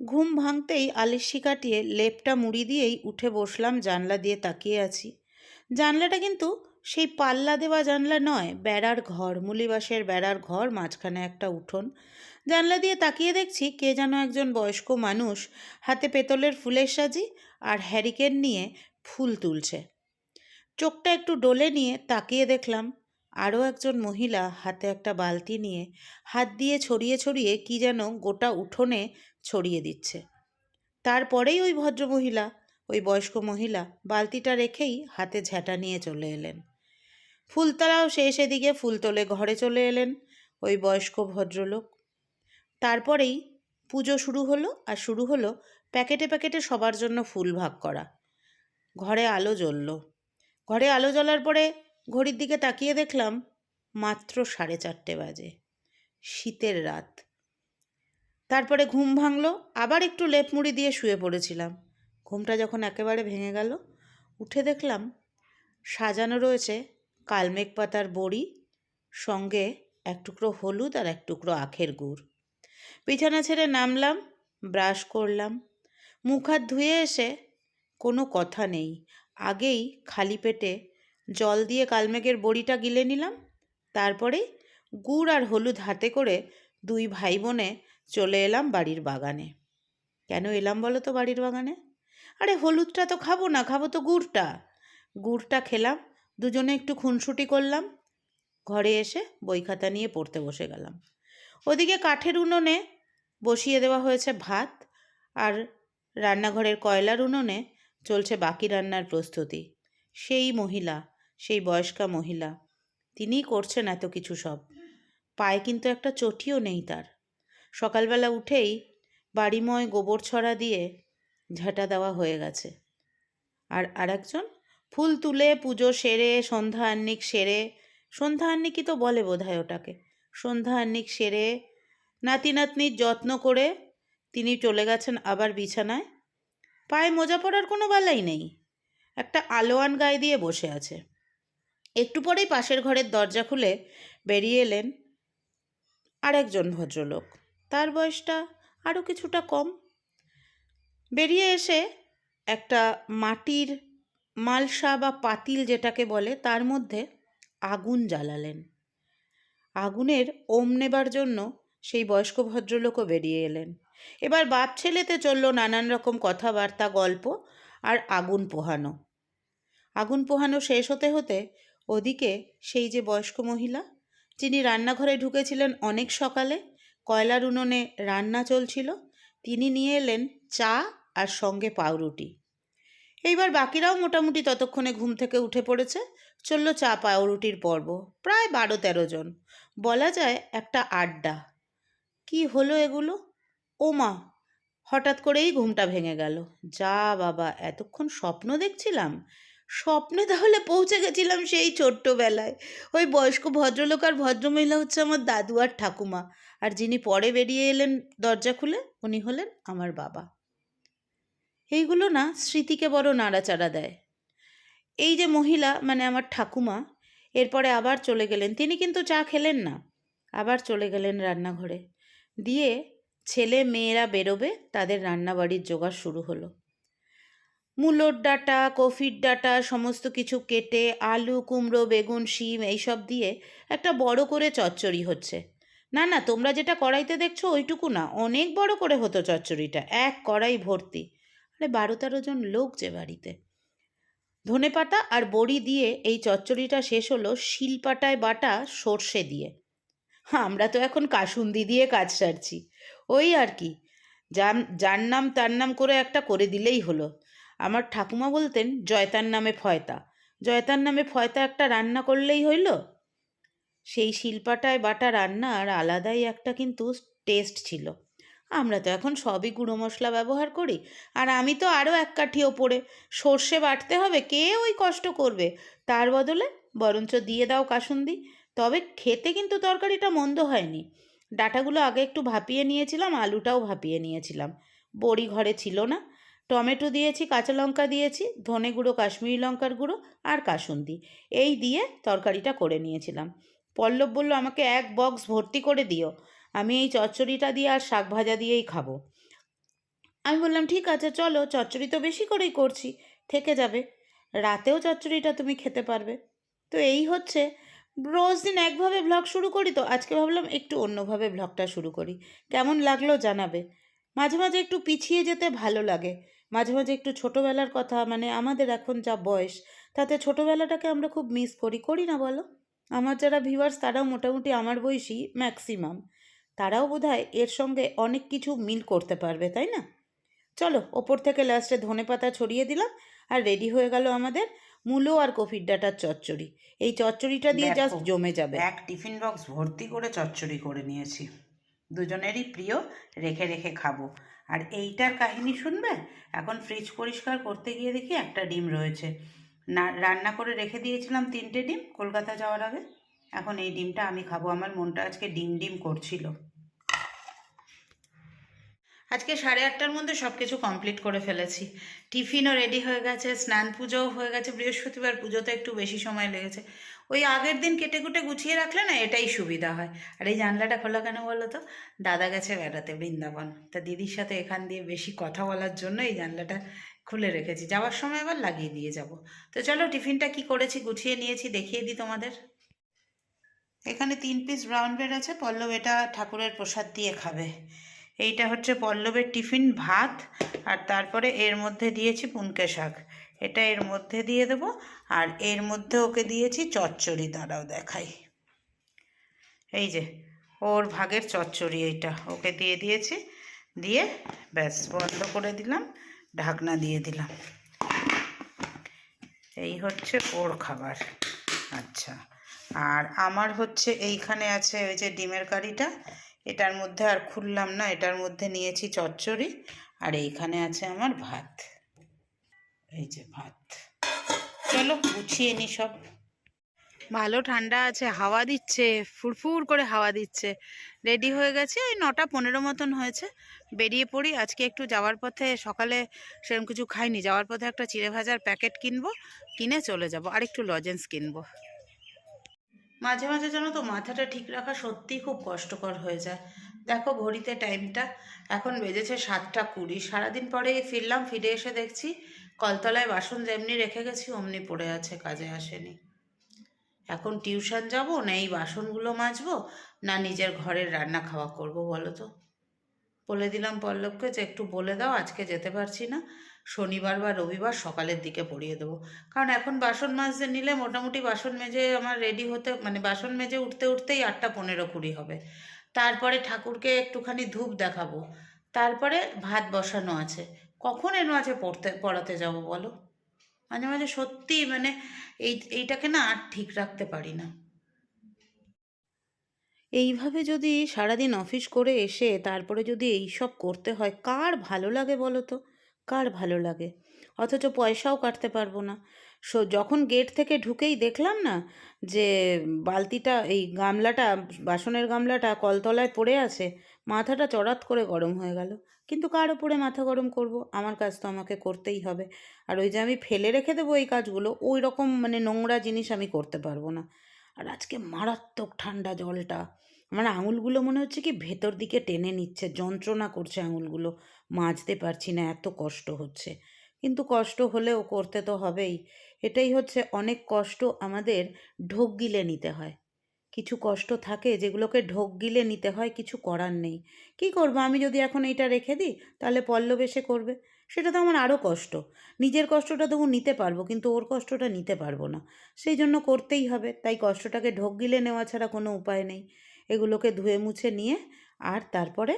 ঘুম ভাঙতেই আলিস্যি কাটিয়ে লেপটা মুড়ি দিয়েই উঠে বসলাম জানলা দিয়ে তাকিয়ে আছি। জানলাটা কিন্তু সেই পাল্লা দেওয়া জানলা নয়, বেড়ার ঘর, মুলিবাসের বেড়ার ঘর, মাঝখানে একটা উঠোন। জানলা দিয়ে তাকিয়ে দেখছি কে যেন একজন বয়স্ক মানুষ হাতে পেতলের ফুলের সাজি আর হ্যারিকেন নিয়ে ফুল তুলছে। চোখটা একটু ডলে নিয়ে তাকিয়ে দেখলাম আরও একজন মহিলা হাতে একটা বালতি নিয়ে হাত দিয়ে ছড়িয়ে ছড়িয়ে কি যেন গোটা উঠোনে ছড়িয়ে দিচ্ছে। তারপরেই ওই ভদ্রমহিলা, ওই বয়স্ক মহিলা বালতিটা রেখেই হাতে ঝ্যাঁটা নিয়ে চলে এলেন। ফুলতলাও শেষ এদিকে ফুল তোলে ঘরে চলে এলেন ওই বয়স্ক ভদ্রলোক। তারপরেই পুজো শুরু হলো আর শুরু হলো প্যাকেটে প্যাকেটে সবার জন্য ফুল ভাগ করা। ঘরে আলো জ্বলল। ঘরে আলো জ্বলার পরে ঘড়ির দিকে তাকিয়ে দেখলাম মাত্র সাড়ে চারটে বাজে। শীতের রাত। তারপরে ঘুম ভাঙলো, আবার একটু লেপ মুড়ি দিয়ে শুয়ে পড়েছিলাম। ঘুমটা যখন একেবারে ভেঙে গেল, উঠে দেখলাম সাজানো রয়েছে কালমেঘ পাতার বড়ি, সঙ্গে এক টুকরো হলুদ আর এক টুকরো আখের গুড়। বিছানা ছেড়ে নামলাম, ব্রাশ করলাম। মুখ হাত ধুয়ে এসে কোনো কথা নেই। আগেই খালি পেটে জল দিয়ে কালমেঘের বড়িটা গিলে নিলাম। তারপরে গুড় আর হলুদ হাতে করে দুই ভাই বোনে চলে এলাম বাড়ির বাগানে। কেন এলাম বলো তো বাড়ির বাগানে? আরে হলুদটা তো খাব না, খাব তো গুড়টা। গুড়টা খেলাম, দুজনে একটু খুনসুটি করলাম। ঘরে এসে বই খাতা নিয়ে পড়তে বসে গেলাম। ওদিকে কাঠের উনুনে বসিয়ে দেওয়া হয়েছে ভাত আর রান্নাঘরের কয়লার উনুনে চলছে বাকি রান্নার প্রস্তুতি। সেই মহিলা সেই বয়স্কা মহিলা। তিনিই করছেন এত কিছু সব। পায়ে কিন্তু একটা চটিও নেই তার। সকালবেলা উঠেই বাড়িময় গোবর ছড়া দিয়ে ঝাঁটা দেওয়া হয়ে গেছে। আর আরেকজন, ফুল তুলে পুজো সেরে, সন্ধ্যা আহ্নিক সেরে, সন্ধ্যা আহ্নিকই তো বলে বোধহয় ওটাকে। সন্ধ্যা আহ্নিক সেরে, নাতি নাতনির যত্ন করে তিনি চলে গেছেন আবার বিছানায়। পায়ে মোজা পরার কোনো বালাই নেই। একটা আলোয়ান গায়ে দিয়ে বসে আছে। একটু পরেই পাশের ঘরের দরজা খুলে বেরিয়ে এলেন আরেকজন ভদ্রলোক। তার বয়সটা আরও কিছুটা কম। বেরিয়ে এসে একটা মাটির মালসা বা পাতিল যেটাকে বলে, তার মধ্যে আগুন জ্বালালেন। আগুনের ওম নেবার জন্য সেই বয়স্ক ভদ্রলোকও বেরিয়ে এলেন। এবার বাপ ছেলেতে চলল নানান রকম কথাবার্তা, গল্প আর আগুন পোহানো। আগুন পোহানো শেষ হতে হতে ওদিকে সেই যে বয়স্ক মহিলা, যিনি রান্নাঘরে ঢুকেছিলেন অনেক সকালে, কয়লার উনুনে রান্না চলছিল, তিনি নিয়ে এলেন চা আর সঙ্গে পাউরুটি। এইবার বাকিরাও মোটামুটি ততক্ষণে ঘুম থেকে উঠে পড়েছে, চলল চা পাউরুটির পর্ব, প্রায় বারো তেরো জন। বলা যায় একটা আড্ডা। কি হলো এগুলো? ও মা হঠাৎ করেই ঘুমটা ভেঙে গেল। যা বাবা, এতক্ষণ স্বপ্ন দেখছিলাম। স্বপ্নে তাহলে পৌঁছে গেছিলাম সেই ছোট্টবেলায়। ওই বয়স্ক ভদ্রলোক আর ভদ্রমহিলা হচ্ছে আমার দাদু আর ঠাকুমা। আর যিনি পরে বেরিয়ে এলেন দরজা খুলে, উনি হলেন আমার বাবা। এইগুলো না স্মৃতিকে বড় নাড়াচাড়া দেয়। এই যে মহিলা মানে আমার ঠাকুমা, এরপরে আবার চলে গেলেন। তিনি কিন্তু চা খেলেন না। আবার চলে গেলেন রান্নাঘরে। দিয়ে ছেলে মেয়েরা বেরোবে, তাদের রান্নাবাড়ির জোগাড় শুরু হলো। মূলোর ডাটা, কফির ডাটা, সমস্ত কিছু কেটে আলু, কুমড়ো, বেগুন, শিম এইসব দিয়ে একটা বড় করে চচ্চড়ি হচ্ছে। না না, তোমরা যেটা কড়াইতে দেখছ ওইটুকু না, অনেক বড় করে হতো চচ্চড়িটা, এক কড়াই ভর্তি। আরে বারো তেরো জন লোক যে বাড়িতে। ধনেপাতা আর বড়ি দিয়ে এই চচ্চড়িটা শেষ হলো শিলপাটায় বাটা সর্ষে দিয়ে। আমরা তো এখন কাসুন্দি দিয়ে কাজ সারছি। ওই আর কি যার নাম তার নাম করে একটা করে দিলেই হলো। আমার ঠাকুমা বলতেন, জয়তার নামে ফয়তা। জয়তার নামে ফয়তা একটা রান্না করলেই হইল? সেই শিল্পাটায় বাটা রান্নার আলাদাই একটা কিন্তু টেস্ট ছিল। আমরা তো এখন সবই গুঁড়ো মশলা ব্যবহার করি, আর আমি তো আরও এক কাঠি ওপরে। সর্ষে বাটতে হবে, কে ওই কষ্ট করবে? তার বদলে বরঞ্চ দিয়ে দাও কাসুন্দি। তবে খেতে কিন্তু তরকারিটা মন্দ হয়নি। ডাটাগুলো আগে একটু ভাপিয়ে নিয়েছিলাম, আলুটাও ভাপিয়ে নিয়েছিলাম। বড়ি ঘরে ছিল না টমেটো দিয়েছি, কাঁচা লঙ্কা দিয়েছি, ধনে গুঁড়ো, কাশ্মীরি লঙ্কার গুঁড়ো আর কাসুন্দি। এই দিয়ে তরকারিটা করে নিয়েছিলাম। পল্লব বলল, আমাকে এক বক্স ভর্তি করে দিও। আমি এই চচ্চড়িটা দিয়ে আর শাক ভাজা দিয়েই খাব। আমি বললাম, ঠিক আছে, চলো। চচ্চড়ি তো বেশি করেই করছি। থেকে যাবে। রাতেও চচ্চড়িটা তুমি খেতে পারবে। তো এই হচ্ছে। রোজ দিন একভাবে ব্লগ শুরু করি তো, আজকে ভাবলাম একটু অন্যভাবে ব্লগটা শুরু করি। কেমন লাগল জানাবে। মাঝে মাঝে একটু পিছিয়ে যেতে ভালো লাগে। মাঝে মাঝে একটু ছোটোবেলার কথা মানে আমাদের এখন যা বয়স তাতে ছোটোবেলাটাকে আমরা খুব মিস করি করি না বলো? আমার যারা ভিউয়ার্স তারাও মোটামুটি আমার বয়সী ম্যাক্সিমাম তারাও বোধহয় এর সঙ্গে অনেক কিছু মিল করতে পারবে তাই না? চলো ওপর থেকে লাস্টে ধনে পাতা ছড়িয়ে দিলাম আর রেডি হয়ে গেল আমাদের মূলো আর কফির ডাটার চচ্চড়ি। এই চচ্চড়িটা দিয়ে জাস্ট জমে যাবে। এক টিফিন বক্স ভর্তি করে চচ্চড়ি করে নিয়েছি। দুজনেরই প্রিয় রেখে রেখে খাব। আর এইটার কাহিনী শুনবে? এখন ফ্রিজ পরিষ্কার করতে গিয়ে দেখি একটা ডিম রয়েছে। না, রান্না করে রেখে দিয়েছিলাম তিনটে ডিম, কলকাতা যাওয়ার আগে। এখন এই ডিমটা আমি খাব। আমার মনটা আজকে ডিম ডিম করছিল। আজকে সাড়ে আটটার মধ্যে সব কিছু কমপ্লিট করে ফেলেছি। টিফিনও রেডি হয়ে গেছে, স্নান পুজোও হয়ে গেছে, বৃহস্পতিবার পুজোতে একটু বেশি সময় লেগেছে। ওই আগের দিন কেটে কুটে গুছিয়ে রাখলে না এটাই সুবিধা হয়। আর এই জানলাটা খোলা কেন বলো তো? দাদা গেছে বেড়াতে, বৃন্দাবন। তা দিদির সাথে এখান দিয়ে বেশি কথা বলার জন্য এই জানলাটা খুলে রেখেছি। যাওয়ার সময় আবার লাগিয়ে দিয়ে যাব। তো চলো টিফিনটা কি করেছি গুছিয়ে নিয়েছি, দেখিয়ে দিই তোমাদের। এখানে তিন পিস ব্রাউন ব্রেড আছে, পল্লব এটা ঠাকুরের প্রসাদ দিয়ে খাবে। এইটা হচ্ছে পল্লবের টিফিন ভাত, আর তারপরে এর মধ্যে দিয়েছি পুনকে শাক। এটা এর মধ্যে দিয়ে দেবো, আর এর মধ্যে ওকে দিয়েছি চচ্চড়ি, দাঁড়াও দেখাই। এই যে, ওর ভাগের চচ্চড়ি এইটা, ওকে দিয়ে দিয়েছি। দিয়ে ব্যাস, বন্ধ করে দিলাম, ঢাকনা দিয়ে দিলাম। এই হচ্ছে ওর খাবার। আচ্ছা আর আমার হচ্ছে এইখানে আছে ওই যে ডিমের কারিটা এটার মধ্যে আর খুললাম না, এটার মধ্যে নিয়েছি চচ্চড়ি, আর এইখানে আছে আমার ভাত। এই যে ভাত। চলো, গুছিয়ে নি সব। ভালো ঠান্ডা আছে, হাওয়া দিচ্ছে, ফুরফুর করে হাওয়া দিচ্ছে। রেডি হয়ে গেছে, ওই নটা পনেরো মতন হয়েছে। বেরিয়ে পড়ি, আজকে একটু যাওয়ার পথে সকালে সেরকম কিছু খাইনি, যাওয়ার পথে একটা চিড়ে ভাজার প্যাকেট কিনবো, কিনে চলে যাব আর একটু লজেন্স কিনবো। মাঝে মাঝে জানো তো মাথাটা ঠিক রাখা সত্যিই খুব কষ্টকর হয়ে যায়। দেখো ঘড়িতে টাইমটা এখন বেজেছে সাতটা কুড়ি। সারাদিন পরে ফিরলাম, ফিরে এসে দেখছি কলতলায় বাসন যেমনি রেখে গেছি, অমনি পড়ে আছে, কাজে আসেনি। এখন টিউশন যাব, না এই বাসনগুলো মাজবো, না নিজের ঘরের রান্না খাওয়া করব, বলো তো? বলে দিলাম পল্লবকে যে একটু বলে দাও, আজকে যেতে পারছি না। শনিবার বা রবিবার সকালের দিকে পড়িয়ে দেবো। কারণ এখন বাসন মাজতে নিলে মোটামুটি বাসন মেজে আমার রেডি হতে মানে বাসন মেজে উঠতে উঠতেই আটটা পনেরো কুড়ি হবে। তারপরে ঠাকুরকে একটুখানি ধূপ দেখাবো। তারপরে ভাত বসানো আছে। কখন এনো আছে পড়তে, পড়াতে যাব বলো? মাঝে মাঝে সত্যি মানে এই, এইটাকে না আর ঠিক রাখতে পারি না। এইভাবে যদি সারাদিন অফিস করে এসে তারপরে যদি এই সব করতে হয়, কার ভালো লাগে বলো তো? কার ভালো লাগে? অথচ পয়সাও কাটতে পারব না। সো যখন গেট থেকে ঢুকেই দেখলাম না যে বালতিটা, এই গামলাটা, বাসনের গামলাটা কলতলায় পড়ে আছে, মাথাটা চড়াত করে গরম হয়ে গেল। কিন্তু কার ওপরে মাথা গরম করব? আমার কাজ তো আমাকে করতেই হবে। আর ওই যে আমি ফেলে রেখে দেবো এই কাজগুলো ওই রকম মানে নোংরা জিনিস আমি করতে পারব না। আর আজকে মারাত্মক ঠান্ডা জলটা। আমার আঙুলগুলো মনে হচ্ছে কি ভেতর দিকে টেনে নিচ্ছে, যন্ত্রণা করছে আঙুলগুলো। মাজতে পারছি না, এত কষ্ট হচ্ছে। কিন্তু কষ্ট হলেও করতে তো হবেই। এটাই হচ্ছে অনেক কষ্ট আমাদের ঢোক গিলে নিতে হয়। কিছু কষ্ট থাকে যেগুলোকে ঢোক গিলে নিতে হয়, কিছু করার নেই। কি করব? আমি যদি এখন এইটা রেখে দিই, তাহলে পল্লব এসে করবে। সেটা তো আমার আরও কষ্ট। নিজের কষ্টটা তবু নিতে পারব, কিন্তু ওর কষ্টটা নিতে পারব না। সেই জন্য করতেই হবে, তাই কষ্টটাকে ঢোক গিলে নেওয়া ছাড়া কোনো উপায় নেই। এগুলোকে ধুয়ে মুছে নিয়ে আর তারপরে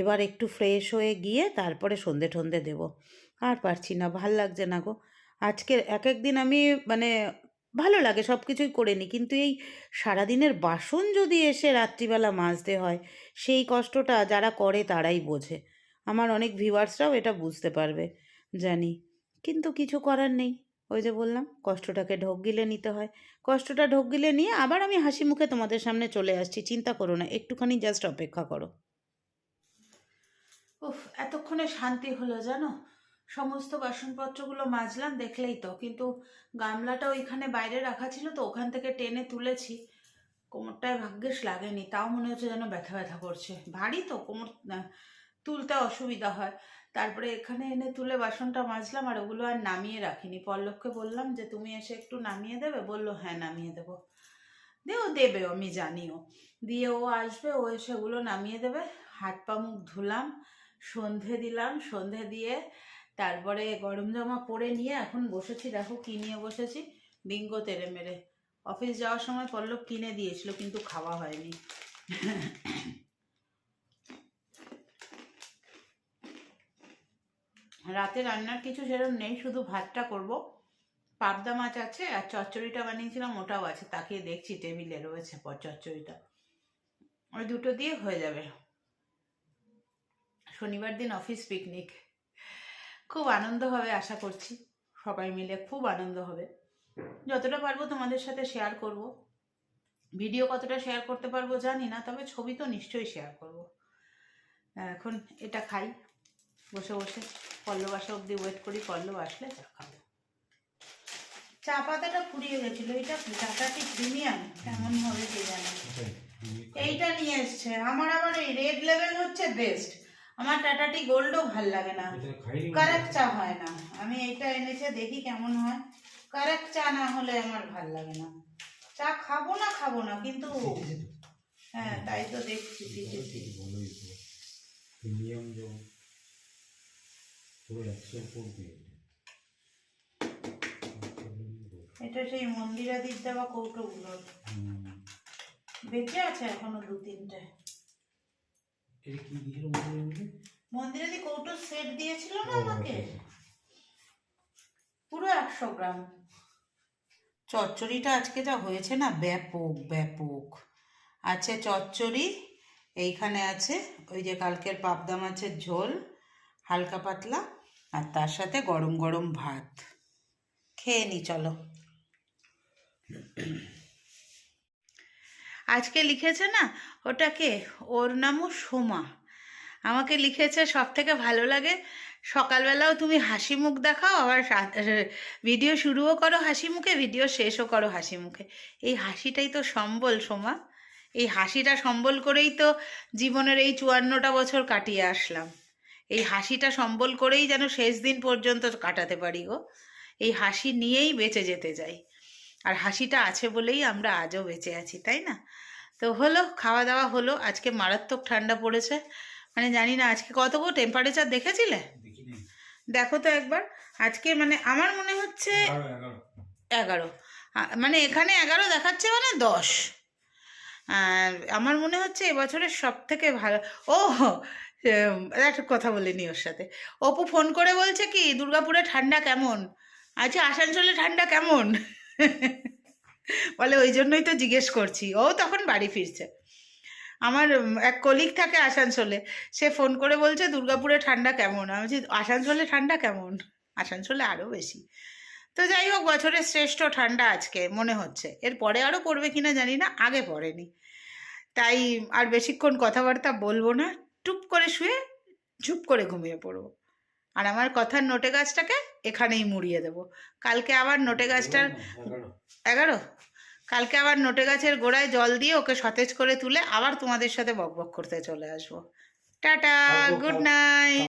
এবার একটু ফ্রেশ হয়ে গিয়ে তারপরে সন্ধে ঠন্ধে দেবো। আর পারছি না, ভালো লাগছে না গো। আজকে এক এক দিন আমি মানে ভালো লাগে সব কিছুই করে নিই, কিন্তু এই সারাদিনের বাসন যদি এসে রাত্রিবেলা মাজতে হয়, সেই কষ্টটা যারা করে তারাই বোঝে। আমার অনেক ভিউয়ার্সরাও এটা বুঝতে পারবে, জানি। কিন্তু কিছু করার নেই। ওই যে বললাম, কষ্টটাকে ঢোক গিলে নিতে হয়। কষ্টটা ঢোক গিলে নিয়ে আবার আমি হাসি মুখে তোমাদের সামনে চলে আসছি, চিন্তা করো না, একটুখানি জাস্ট অপেক্ষা করো। উফ, এতক্ষণে শান্তি হলো জানো? সমস্ত বাসনপত্রগুলো মাজলাম, দেখলেই তো। কিন্তু গামলাটা ওইখানে বাইরে রাখা ছিল তো, ওখান থেকে টেনে তুলেছি। কোমরটায় ভাগ্যেস লাগেনি, তাও মনে হচ্ছে যেন ব্যথা ব্যথা করছে। ভারী তো, কোমর তুলতে অসুবিধা হয়। তারপরে এখানে এনে তুলে বাসনটা মাজলাম আর ওগুলো আর নামিয়ে রাখিনি। পল্লবকে বললাম যে, তুমি এসে একটু নামিয়ে দেবে? বলল হ্যাঁ নামিয়ে দেবো। দিয়ে ও দেবে, আমি জানিও। দিয়ে ও আসবে, ও এসে ওগুলো নামিয়ে দেবে। হাত পা মুখ ধুলাম, সন্ধে দিলাম, সন্ধে দিয়ে তারপরে গরম জামা পরে নিয়ে এখন বসেছি। দেখো কি নিয়ে বসেছি। বিঙ্গো তেরে মেরে। অফিস যাওয়ার সময় পল্লব কিনে দিয়েছিল, কিন্তু খাওয়া হয়নি। রাতে রান্নার কিছু সেরকম নেই, শুধু ভাতটা করব। পাবদা মাছ আছে আর চচ্চড়িটা বানিয়েছিলাম, ওটাও আছে। তাকে দেখছি টেবিলে রয়েছে পর চচ্চড়িটা। ওই দুটো দিয়ে হয়ে যাবে। শনিবার দিন অফিস পিকনিক। খুব আনন্দ হবে আশা করছি। সবাই মিলে খুব আনন্দ হবে। যতটা পারব তোমাদের সাথে শেয়ার করব। ভিডিও কতটা শেয়ার করতে পারব জানি না, তবে ছবি তো নিশ্চয়ই শেয়ার করব। এখন এটা খাই। বসে বসে পল্লব আসা অবধি ওয়েট করি পল্লব আসলে চা খাব। চা পাতাটা ফুরিয়ে গেছিল এটা টাটাটি প্রিমিয়াম কেমন হবে কে জানে? এইটা নিয়ে এসছে। আমার আবার এই রেড লেভেল হচ্ছে বেস্ট আমার টাটাটি গোল্ডও ভালো লাগে না। কারেক্ট চা হয় না। আমি এইটা এনেছে দেখি কেমন হয়। কারেক্ট চা না হলে আমার ভালো লাগে না। চা খাব না খাব না কিন্তু হ্যাঁ তাই তো দেখছি প্রিমিয়াম একশো এটা সেই মন্দিরাদির দেওয়া কৌটোগুলো। বেঁচে আছে এখনও দু তিনটে। এটা কি দিয়েছিল মনে মন্দিরাদি কৌটো সেট দিয়েছিল না আমাকে? পুরো একশো গ্রাম। চচ্চড়িটা আজকে যা হয়েছে না ব্যাপক ব্যাপক। আছে চচ্চড়ি এইখানে আছে ওই যে কালকের পাবদা মাছের ঝোল হালকা পাতলা। আর তার সাথে গরম গরম ভাত। খেয়ে নি, চলো। আজকে লিখেছে না ওটাকে ওর নামও সোমা। আমাকে লিখেছে সব থেকে ভালো লাগে, সকালবেলাও তুমি হাসি মুখ দেখাও, আবার ভিডিও শুরুও করো হাসি মুখে ভিডিও শেষও করো হাসি মুখে। এই হাসিটাই তো সম্বল, সোমা। এই হাসিটা সম্বল করেই তো জীবনের এই চুয়ান্নটা বছর কাটিয়ে আসলাম। এই হাসিটা সম্বল করেই যেন শেষ দিন পর্যন্ত কাটাতে পারি গো। এই হাসি নিয়েই বেঁচে যেতে যাই আর হাসিটা আছে বলেই আমরা আজও বেঁচে আছি তাই না? তো হলো খাওয়া দাওয়া হলো আজকে মারাত্মক ঠান্ডা পড়েছে। মানে জানি না আজকে কত গো? টেম্পারেচার দেখেছিলে? দেখো তো একবার। আজকে মানে আমার মনে হচ্ছে এগারো মানে এখানে এগারো দেখাচ্ছে মানে দশ। আমার মনে হচ্ছে এবছরের সব থেকে ভালো ও একটা কথা বলিনি ওর সাথে। অপু ফোন করে বলছে কি, দুর্গাপুরে ঠান্ডা কেমন? আচ্ছা আসানসোলে ঠান্ডা কেমন? বলে, ওই জন্যই তো জিজ্ঞেস করছি। ও তখন বাড়ি ফিরছে। আমার এক কলিগ থাকে আসানসোলে, সে ফোন করে বলছে, দুর্গাপুরে ঠান্ডা কেমন? আমি বলছি, আসানসোলে ঠান্ডা কেমন? আসানসোলে আরও বেশি। তো যাই হোক, বছরের শ্রেষ্ঠ ঠান্ডা আজকে, মনে হচ্ছে। এর পরে আরও পড়বে কিনা জানি না, আগে পড়েনি। তাই আর বেশিক্ষণ কথাবার্তা বলব না। টুপ করে শুয়ে ঝুপ করে ঘুমিয়ে পড়ব। আর আমার কথার নোটে গাছটাকে এখানেই মুড়িয়ে দেব। কালকে আবার নোটে গাছটার এগারো। কালকে আবার নোটে গাছের গোড়ায় জল দিয়ে ওকে সতেজ করে তুলে আবার তোমাদের সাথে বকবক করতে চলে আসব। Tata good night.